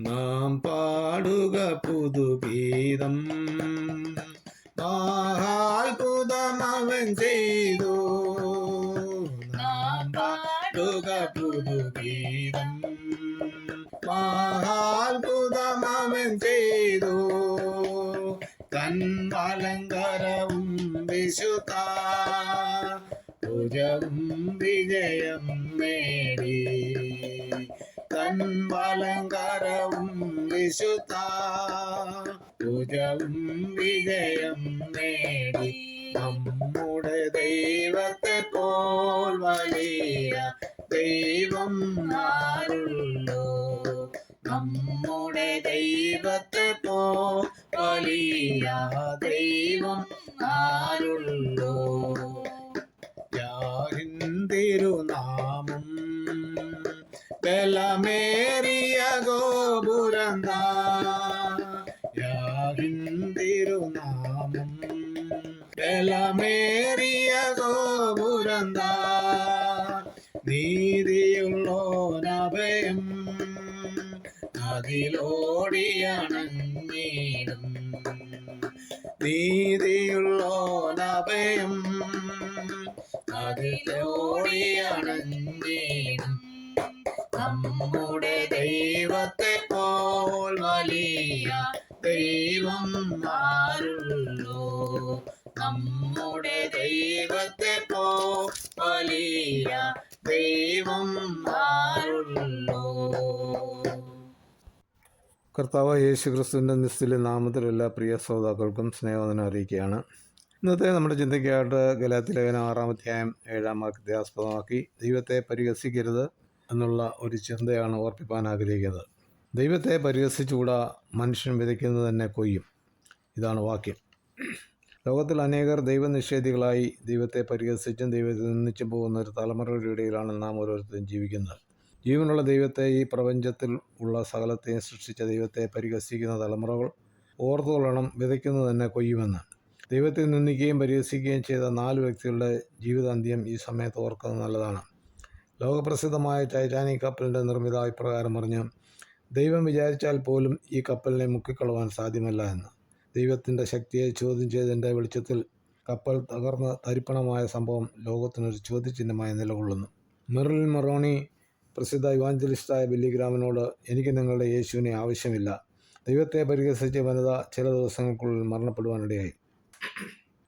നാം പാടുക പുതുഗീതം. മഹാത്ഭുതമവൻ ചെയ്തു. നാം പാടുക പുതുഗീതം. മഹാത്ഭുതമവൻ ചെയ്തു. തൻ അലങ്കാരവും വിശുദ്ധ. ഭുജവും വിജയം നേടി. തൻ അലങ്കാരവും വിശുദ്ധ. ഭുജവും വിജയം നേടി. നമ്മുടെ ദൈവത്തെ പോൽ വലിയ ദൈവം ആരുള്ളൂ. നമ്മുടെ ദൈവത്തെ പോ വലിയ ദൈവം ആരുള്ളൂ. തിരുനാമം ഗോപുരന്ത. യാഹിൻ തിരുനാമം ബലമേറിയ ഗോപുരന്ത. നീതിയുള്ളോനഭയം അതിലോടിയണഞ്ഞിടും നീതിയുള്ളോനഭയം അതിലോടിയണഞ്ഞിടും നമ്മുടെ ദൈവത്തെ പോൽ വലിയ ദൈവം ആരുള്ളൂ? നമ്മുടെ ദൈവത്തെ പോ വലിയ ദൈവം ആരുള്ളൂ? കർത്താവ് യേശു ക്രിസ്തുവിന്റെ നിസ്തിലെ നാമത്തിലെല്ലാ പ്രിയ ശ്രോതാക്കൾക്കും സ്നേഹവന്ദനം അറിയിക്കുകയാണ്. ഇന്നത്തെ നമ്മുടെ ചിന്തയ്ക്കായിട്ട് ഗലാത്തിലേഖനം ആറാം അധ്യായം ഏഴാം വാക്യത്തെ ആസ്പദമാക്കി ദൈവത്തെ പരിഹസിക്കരുത്. എന്നുള്ള ഒരു ചിന്തയാണ് ഓർപ്പിപ്പാൻ ആഗ്രഹിക്കുന്നത്. ദൈവത്തെ പരിഹസിച്ചുകൂടാ മനുഷ്യൻ വിതയ്ക്കുന്നത് തന്നെ കൊയ്യും. ഇതാണ് വാക്യം. ലോകത്തിൽ അനേകർ ദൈവനിഷേധികളായി ദൈവത്തെ പരിഹസിച്ചും ദൈവത്തെ നിന്നിച്ചും പോകുന്ന ഒരു തലമുറയുടെ ഇടയിലാണ് നാം ഓരോരുത്തരും ജീവിക്കുന്നത്. ജീവനുള്ള ദൈവത്തെ ഈ പ്രപഞ്ചത്തിൽ ഉള്ള സകലത്തെയും സൃഷ്ടിച്ച ദൈവത്തെ പരിഹസിക്കുന്ന തലമുറകൾ ഓർത്തുകൊള്ളണം വിതയ്ക്കുന്നത് തന്നെ കൊയ്യുമെന്ന്. ദൈവത്തെ നിന്ദിക്കുകയും പരിഹസിക്കുകയും ചെയ്ത നാല് വ്യക്തികളുടെ ജീവിതാന്ത്യം ഈ സമയത്ത് ഓർക്കുന്നത് നല്ലതാണ്. ലോകപ്രസിദ്ധമായ ടൈറ്റാനിക് കപ്പലിന്റെ നിർമ്മിത ഇപ്രകാരം പറഞ്ഞു ദൈവം വിചാരിച്ചാൽ പോലും ഈ കപ്പലിനെ മുക്കിക്കളവാൻ സാധ്യമല്ല എന്ന്. ദൈവത്തിന്റെ ശക്തിയെ ചോദ്യം ചെയ്തതിന്റെ വെളിച്ചത്തിൽ കപ്പൽ തകർന്ന് തരിപ്പണമായ സംഭവം ലോകത്തിനൊരു ചോദ്യചിഹ്നമായി നിലകൊള്ളുന്നു. മെറിൽ മെറോണി പ്രസിദ്ധ ഇവാഞ്ചലിസ്റ്റായ ബില്ലിഗ്രാമിനോട് എനിക്ക് നിങ്ങളുടെ യേശുവിനെ ആവശ്യമില്ല. ദൈവത്തെ പരിഹസിച്ച വനിത ചില ദിവസങ്ങൾക്കുള്ളിൽ മരണപ്പെടുവാനിടയായി.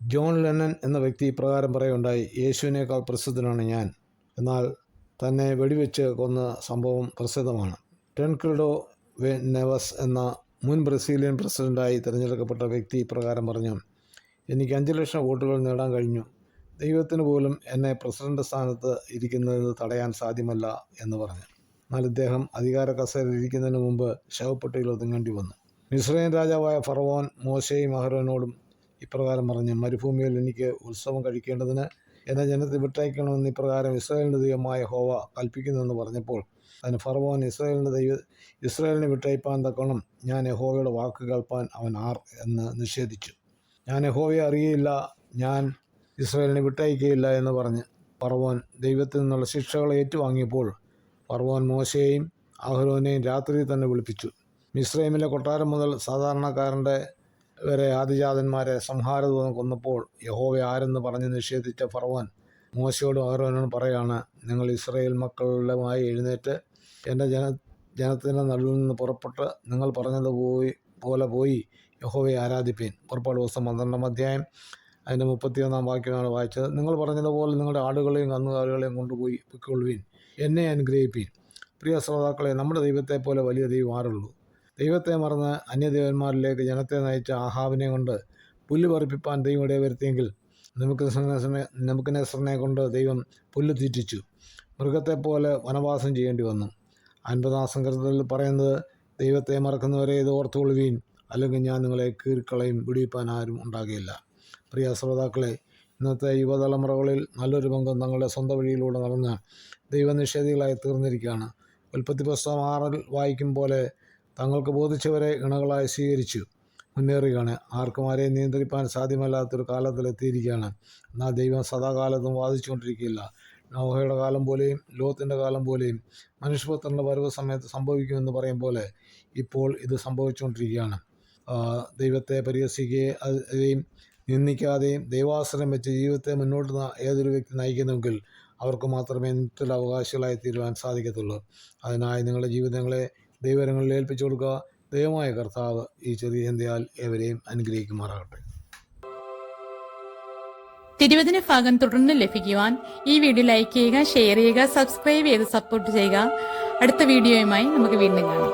ജോൺ ലെന്നൻ എന്ന വ്യക്തി ഇപ്രകാരം പറയുണ്ടായി യേശുവിനേക്കാൾ പ്രസിദ്ധനാണ് ഞാൻ. എന്നാൽ തന്നെ വെടിവെച്ച് കൊന്ന സംഭവം പ്രസിദ്ധമാണ്. ടെൻക്രിഡോ നെവസ് എന്ന മുൻ ബ്രസീലിയൻ പ്രസിഡന്റായി തിരഞ്ഞെടുക്കപ്പെട്ട വ്യക്തി ഇപ്രകാരം പറഞ്ഞു എനിക്ക് അഞ്ച് ലക്ഷം വോട്ടുകൾ നേടാൻ കഴിഞ്ഞു. ദൈവത്തിന് പോലും എന്നെ പ്രസിഡന്റ് സ്ഥാനത്ത് ഇരിക്കുന്നത് തടയാൻ സാധ്യമല്ല എന്ന് പറഞ്ഞു. എന്നാൽ ഇദ്ദേഹം അധികാര കസേരയിൽ ഇരിക്കുന്നതിന് മുമ്പ് ശവപ്പെട്ടിയിൽ ഒതുങ്ങേണ്ടി വന്നു. മിസ്രൈൻ രാജാവായ ഫറവോൻ മോശയും അഹ്റോനോടും ഇപ്രകാരം പറഞ്ഞു മരുഭൂമിയിൽ എനിക്ക് ഉത്സവം കഴിക്കേണ്ടതിന് എന്നെ ജനത്തെ വിട്ടയക്കണമെന്ന് ഇപ്രകാരം ഇസ്രായേലിന്റെ ദൈവമായ ഹോവ കൽപ്പിക്കുന്നുവെന്ന് പറഞ്ഞപ്പോൾ അതിന് ഫർവോൻ ഇസ്രായേലിന്റെ ദൈവ ഇസ്രായേലിനെ വിട്ടയപ്പാൻ തക്കണം ഞാൻ യഹോവയുടെ വാക്ക് കേൾപ്പാൻ അവൻ ആർ എന്ന് നിഷേധിച്ചു. ഞാൻ യഹോവയെ അറിയില്ല ഞാൻ ഇസ്രായേലിനെ വിട്ടയക്കുകയില്ല എന്ന് പറഞ്ഞ് ഫർവോൻ ദൈവത്തിൽ നിന്നുള്ള ശിക്ഷകളെ ഏറ്റുവാങ്ങിയപ്പോൾ ഫർവോൻ മോശയെയും അഹ്റോനെയും രാത്രി തന്നെ വിളിപ്പിച്ചു. മിസ്രൈമിലെ കൊട്ടാരം മുതൽ സാധാരണക്കാരന്റെ വരെ ആദിജാതന്മാരെ സംഹാരദൂതം കൊന്നപ്പോൾ യഹോവ ആരെന്ന് പറഞ്ഞ് നിഷേധിച്ച ഫറവോൻ മോശയോടും ആരോനോട് പറയാണ് നിങ്ങൾ ഇസ്രായേൽ മക്കളുമായി എഴുന്നേറ്റ് എന്റെ ജന ജനത്തിന്റെ നടുവിൽ നിന്ന് പുറപ്പെട്ട് നിങ്ങൾ പറഞ്ഞത് പോയി പോലെ പോയി യഹോവയെ ആരാധിപ്പീൻ. പുറപ്പാട് ദിവസം പന്ത്രണ്ടാം അധ്യായം അതിന്റെ മുപ്പത്തിയൊന്നാം വാക്യമാണ് വായിച്ചത്. നിങ്ങൾ പറഞ്ഞതുപോലെ നിങ്ങളുടെ ആടുകളെയും കന്നുകാലികളെയും കൊണ്ടുപോയി പൊയ്ക്കൊള്ളുവീൻ എന്നെ അനുഗ്രഹിപ്പീൻ. പ്രിയ ശ്രോതാക്കളെ നമ്മുടെ ദൈവത്തെ പോലെ വലിയ ദൈവം ആരുള്ളൂ. ദൈവത്തെ മറന്ന് അന്യദേവന്മാരിലേക്ക് ജനത്തെ നയിച്ച ആഹാവിനെ കൊണ്ട് പുല്ല് പറിപ്പിപ്പാൻ ദൈവം ഇടയെ വരുത്തിയെങ്കിൽ നമുക്ക് നമുക്ക് നെസറിനെ കൊണ്ട് ദൈവം പുല്ല് തീറ്റിച്ചു. മൃഗത്തെപ്പോലെ വനവാസം ചെയ്യേണ്ടി വന്നു. അൻപതാം സംഘത്തിൽ പറയുന്നത് ദൈവത്തെ മറക്കുന്നവരെ ഇത് ഓർത്തുകൊള്ളുവീൻ അല്ലെങ്കിൽ ഞാൻ നിങ്ങളെ കീറിക്കളയും പിടിയിപ്പാൻ ആരും ഉണ്ടാകുകയില്ല. പ്രിയ ശ്രോതാക്കളെ ഇന്നത്തെ യുവതലമുറകളിൽ നല്ലൊരു പങ്കും തങ്ങളുടെ സ്വന്തം വഴിയിലൂടെ നടന്ന് ദൈവനിഷേധികളായി തീർന്നിരിക്കുകയാണ്. ഉൽപ്പത്തി പുസ്തകം ആറിൽ വായിക്കും പോലെ തങ്ങൾക്ക് ബോധിച്ചവരെ ഇണകളായി സ്വീകരിച്ചു. മുന്നേറുകയാണ്. ആർക്കും ആരെയും നിയന്ത്രിപ്പാൻ സാധ്യമല്ലാത്തൊരു കാലത്തിലെത്തിയിരിക്കുകയാണ് എന്നാൽ ദൈവം സദാകാലത്തും വാദിച്ചുകൊണ്ടിരിക്കുകയില്ല. നോഹയുടെ കാലം പോലെയും ലോത്തിന്റെ കാലം പോലെയും മനുഷ്യപുത്രന്റെ വരവ് സമയത്ത് സംഭവിക്കുമെന്ന് പറയും പോലെ ഇപ്പോൾ ഇത് സംഭവിച്ചുകൊണ്ടിരിക്കുകയാണ്. ദൈവത്തെ പരിഹസിക്കുകയും നിന്ദിക്കാതെയും ദൈവാശ്രയം വെച്ച് ജീവിതത്തെ മുന്നോട്ട് ഏതൊരു വ്യക്തി നയിക്കുന്നുവെങ്കിൽ അവർക്ക് മാത്രമേ നിത്യത്തിൽ അവകാശികളായി തീരുവാൻ സാധിക്കത്തുള്ളൂ. അതിനായി നിങ്ങളുടെ ജീവിതങ്ങളെ ദൈവരങ്ങളിൽ ഏൽപ്പിച്ചു കൊടുക്കുക. ദൈവമായ കർത്താവ് ഈ ചെറിയ ചിന്തയാൽ ഏവരെയും അനുഗ്രഹിക്കുമാറാകട്ടെ. തിരുവചന ഭാഗം തുടർന്ന് ലഭിക്കുവാൻ ഈ വീഡിയോ ലൈക്ക് ചെയ്യുക ഷെയർ ചെയ്യുക സബ്സ്ക്രൈബ് ചെയ്ത് സപ്പോർട്ട് ചെയ്യുക. അടുത്ത വീഡിയോയുമായി നമുക്ക് വീണ്ടും കാണാം.